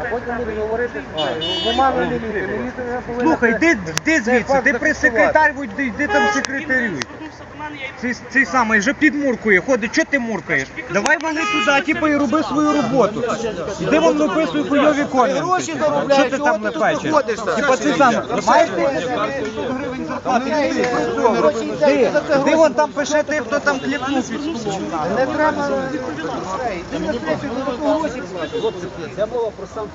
а потім будуть говорити, бумага міліція, міліція не повинна... Слухай, це- йди, йди звідси, ти прес-секретар, будь, йди, там секретарюй. Цей, цей самий вже підмуркує, ходить, що ти муркаєш? Давай вали туди, типу, і роби свою роботу. Іди вам написуй хуйові коменти. Гроші заробляєш, Що ти там напечеш? Типа ти сам, маєш ти? Ти, вон там пише ти, хто там кліпнув під столом. Не треба... Ти на сесію за таку гроші. Хлопці, це мова про сам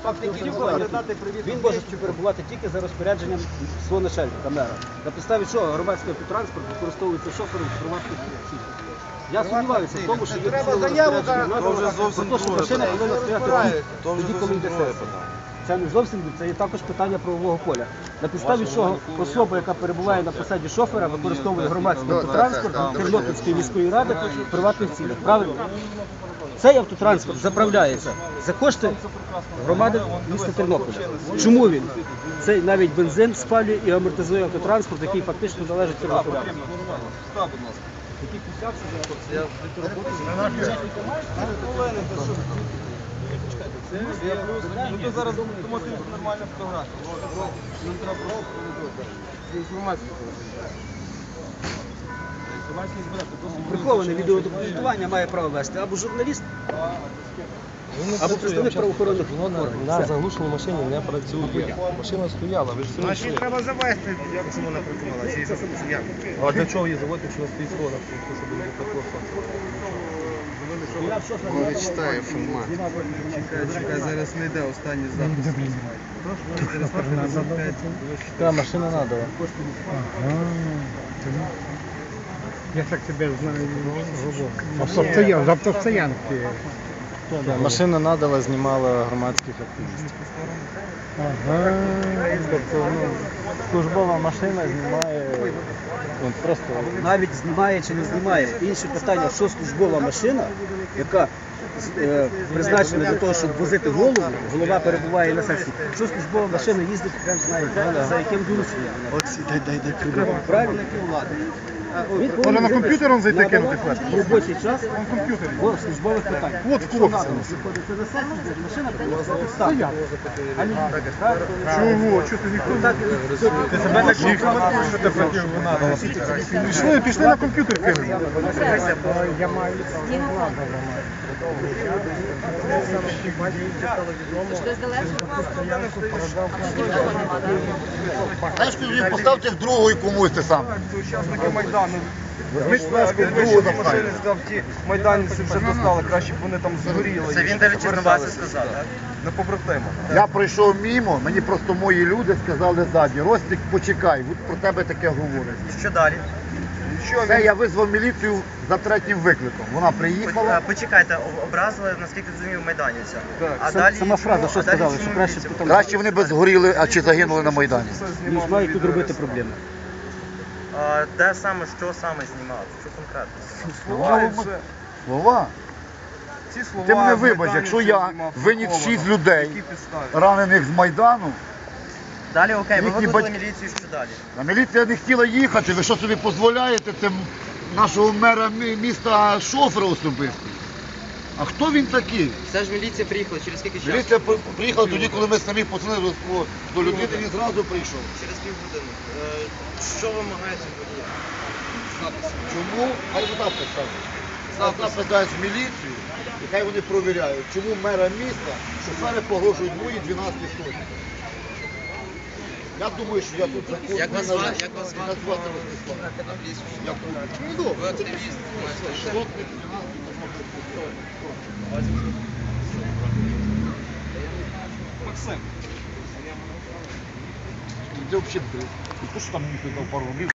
Він може перебувати тільки за розпорядженням свого начальника, мера. На підставі чого громадський автотранспорт використовується шофером приватних осіб. Я сумніваюся в тому, що є Треба заяву розпорядження влади про те, що машина повинна стояти тоді, коли йде сесія. Це не зовсім це є також питання правового поля. На підставі чого особа, яка перебуває на посаді шофера, використовує громадський автотранспорт Тернопільської міської ради в приватних цілях. Правильно? Цей автотранспорт заправляється за кошти громади міста Тернополя. Чому він? Цей навіть бензин спалює і амортизує автотранспорт, який фактично належить Тернополю. Приховане відеодокументування має право вести або журналіст, або представник правоохоронних органів. На Все. заглушеній машині не працює. Машина стояла, ви ж самі Значить, чули. треба завести, як це вона як? А для чого її заводити, якщо вона стоїть схода, щоб не читає формат. Чекай, чекай, зараз не йде останній запис. Та машина надала. Я так тебе знаю. Автостоян, з автостоянки. Машина надала, знімала громадських активістів. Ага. Тобто, ну, службова машина знімає от просто навіть знімає чи не знімає. Інше питання, що службова машина, яка е, призначена для того, щоб возити голову, голова перебуває на сесії. Що службова машина їздить, прям знає, за яким дурством. Дай, дай, дай, Правильно? Може на повинен комп'ютер он зайти кинути флеш? В робочий час по службових питань. От в кнопці. Виходите на сесію, машина. А не? Чого? Чого ти ніхто не... Ти себе так ніхто що ти хотів вона Пішли, пішли на комп'ютер кинути. Я маю Знаєш, коли поставте другу комусь ти сам. Учасники Майдану. Підвищили машини, сказав, ті майданівці вже достали, краще б вони там згоріли. Це він навіть через вас сказав, так? На побратима. Я пройшов мімо, мені просто мої люди сказали ззаді, Ростик, почекай, про тебе таке говорять. Що далі? Нічого, Це я визвав міліцію за третім викликом. Вона приїхала. Почекайте, образили, наскільки розумію, майданівця. Так. А Сам- далі Сама фраза, що а далі сказали, чому що краще міліція? потім Краще вони би згоріли, а чи загинули на Майдані. ніж мають тут робити проблеми. А, де саме, що саме знімав? Що конкретно? Слова і все. Слова. Ці слова Ти мене вибач, якщо я виніс шість людей, ранених з Майдану, Далі окей, ви Їхні викликали батьки- міліцію, що далі? а міліція не хотіла їхати. Ви що собі дозволяєте тим нашого мера мі- міста шофера особисто? А хто він такий? Все ж міліція приїхала, через скільки часу? Міліція при- приїхала тоді, коли ми самі позвонили до, до людини, він зразу прийшов. Через півгодини. Е, Що вимагається водія? Чому? Хай вода питає. Завтра питають в міліцію, і хай вони провіряють, чому мера міста шофери погрожують мої 12 сотні. Я думаю, що я тут закон. Як вас не звати? нарушую. Як вас звати? Мене звати Ростислав. Я буду. Ну, добре. Ви активіст, Сотник 12 Максим. Ти взагалі, не то, що там мені дав пару рублів,